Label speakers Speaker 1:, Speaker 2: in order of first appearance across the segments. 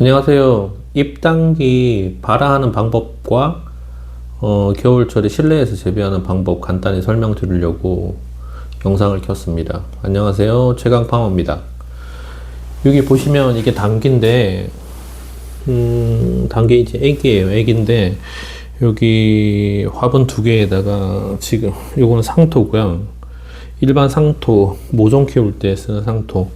Speaker 1: 안녕하세요. 잎당기 발화하는 방법과 어, 겨울철에 실내에서 재배하는 방법 간단히 설명드리려고 영상을 켰습니다. 안녕하세요. 최강파머입니다. 여기 보시면 이게 당기인데 음, 단계 이제 애기예요. 애기인데 여기 화분 두 개에다가 지금 요거는 상토고요. 일반 상토 모종 키울 때 쓰는 상토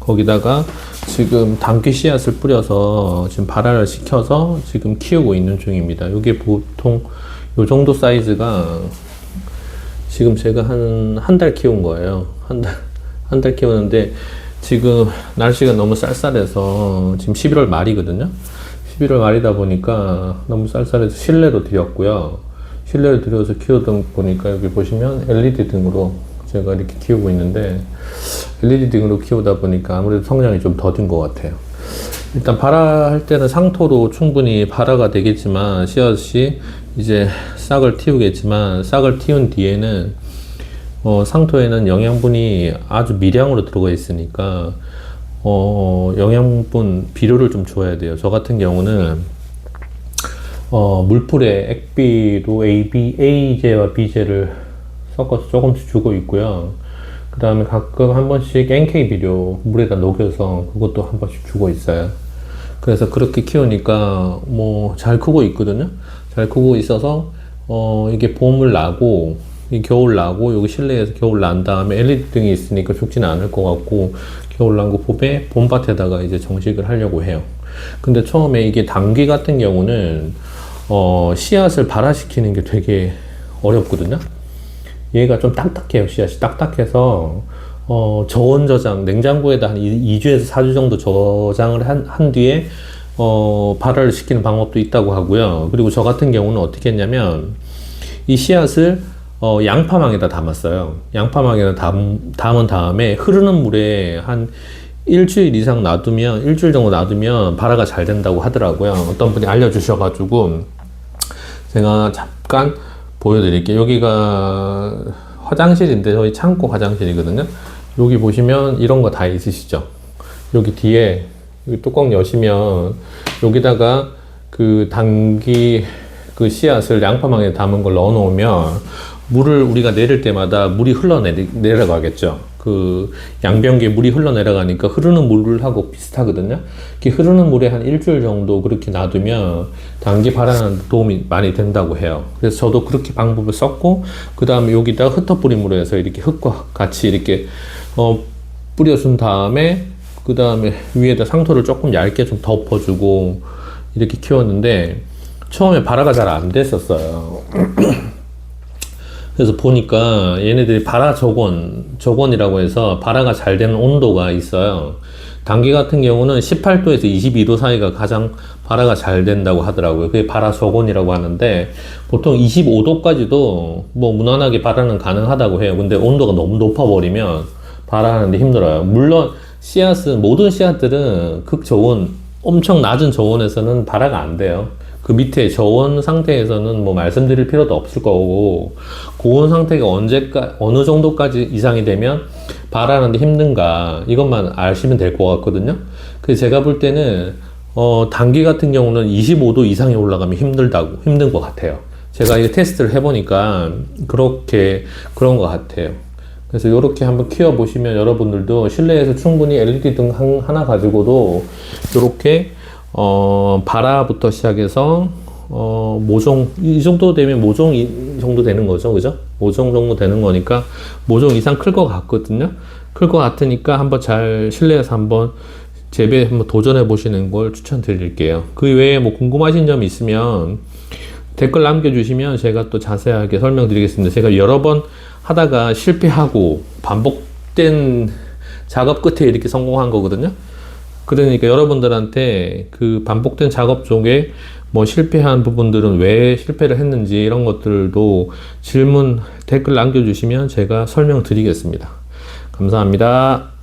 Speaker 1: 거기다가 지금 담귀 씨앗을 뿌려서 지금 발화를 시켜서 지금 키우고 있는 중입니다. 이게 보통 요 정도 사이즈가 지금 제가 한 한 달 키운 거예요. 한 달 한 달 키우는데 지금 날씨가 너무 쌀쌀해서 지금 11월 말이거든요. 11월 말이다 보니까 너무 쌀쌀해서 실내로 들였고요. 실내로 들여서 키우다 보니까 여기 보시면 LED 등으로 제가 이렇게 키우고 있는데 LED 등으로 키우다 보니까 아무래도 성장이 좀 더딘 것 같아요. 일단 발화할 때는 상토로 충분히 발화가 되겠지만 씨앗이 이제 싹을 틔우겠지만 싹을 틔운 뒤에는 어, 상토에는 영양분이 아주 미량으로 들어가 있으니까 어, 영양분 비료를 좀 줘야 돼요. 저 같은 경우는 어, 물풀에 액비로 AB, A제와 B제를 섞어서 조금씩 주고 있고요. 그 다음에 가끔 한 번씩 NK 비료 물에다 녹여서 그것도 한 번씩 주고 있어요. 그래서 그렇게 키우니까 뭐 잘 크고 있거든요. 잘 크고 있어서 어 이게 봄을 나고 이 겨울 나고 여기 실내에서 겨울 난 다음에 LED 등이 있으니까 죽지는 않을 것 같고 겨울 난고 봄에 봄밭에다가 이제 정식을 하려고 해요. 근데 처음에 이게 당귀 같은 경우는 어 씨앗을 발화시키는 게 되게 어렵거든요. 얘가 좀 딱딱해요. 씨앗이 딱딱해서 어, 저온 저장, 냉장고에다 한 2, 주에서 4주 정도 저장을 한, 한 뒤에 어, 발화를 시키는 방법도 있다고 하고요. 그리고 저 같은 경우는 어떻게 했냐면 이 씨앗을 어, 양파망에다 담았어요. 양파망에다 담, 담은 다음에 흐르는 물에 한 일주일 이상 놔두면, 일주일 정도 놔두면 발화가 잘 된다고 하더라고요. 어떤 분이 알려주셔가지고 제가 잠깐 보여드릴게요. 여기가 화장실인데 저희 창고 화장실이거든요. 여기 보시면 이런 거 다 있으시죠? 여기 뒤에 여기 뚜껑 여시면 여기다가 그 당귀 그 씨앗을 양파망에 담은 걸 넣어 놓으면 물을 우리가 내릴 때마다 물이 흘러내려가겠죠. 그 양변기에 물이 흘러내려가니까 흐르는 물하고 비슷하거든요. 그 흐르는 물에 한 일주일 정도 그렇게 놔두면 당기 발화는 도움이 많이 된다고 해요. 그래서 저도 그렇게 방법을 썼고 그 다음에 여기다 흩어뿌림으로 해서 이렇게 흙과 같이 이렇게 어, 뿌려준 다음에 그 다음에 위에다 상토를 조금 얇게 좀 덮어주고 이렇게 키웠는데 처음에 발화가 잘 안 됐었어요. 그래서 보니까 얘네들이 발화 저건, 저건이라고 해서 발화가 잘 되는 온도가 있어요. 당기 같은 경우는 18도에서 22도 사이가 가장 발화가 잘 된다고 하더라고요. 그게 발화 저건이라고 하는데 보통 25도까지도 뭐 무난하게 발화는 가능하다고 해요. 근데 온도가 너무 높아 버리면 발화하는데 힘들어요. 물론 씨앗은 모든 씨앗들은 극저온 엄청 낮은 저온에서는 발화가 안 돼요. 그 밑에 저온 상태에서는 뭐 말씀드릴 필요도 없을 거고 고온 상태가 언제까 어느 정도까지 이상이 되면 발하는데 힘든가 이것만 아시면 될 것 같거든요. 그래서 제가 볼 때는 어 단기 같은 경우는 25도 이상이 올라가면 힘들다고 힘든 것 같아요. 제가 이 테스트를 해보니까 그렇게 그런 것 같아요. 그래서 이렇게 한번 키워 보시면 여러분들도 실내에서 충분히 LED 등 하나 가지고도 이렇게 어, 바라부터 시작해서 어, 모종 이 정도 되면 모종 이 정도 되는 거죠, 그죠? 모종 정도 되는 거니까 모종 이상 클 것 같거든요. 클 것 같으니까 한번 잘 실내에서 한번 재배 한번 도전해 보시는 걸 추천드릴게요. 그 외에 뭐 궁금하신 점 있으면 댓글 남겨주시면 제가 또 자세하게 설명드리겠습니다. 제가 여러 번 하다가 실패하고 반복된 작업 끝에 이렇게 성공한 거거든요. 그러니까 여러분들한테 그 반복된 작업 중에 뭐 실패한 부분들은 왜 실패를 했는지 이런 것들도 질문 댓글 남겨주시면 제가 설명드리겠습니다. 감사합니다.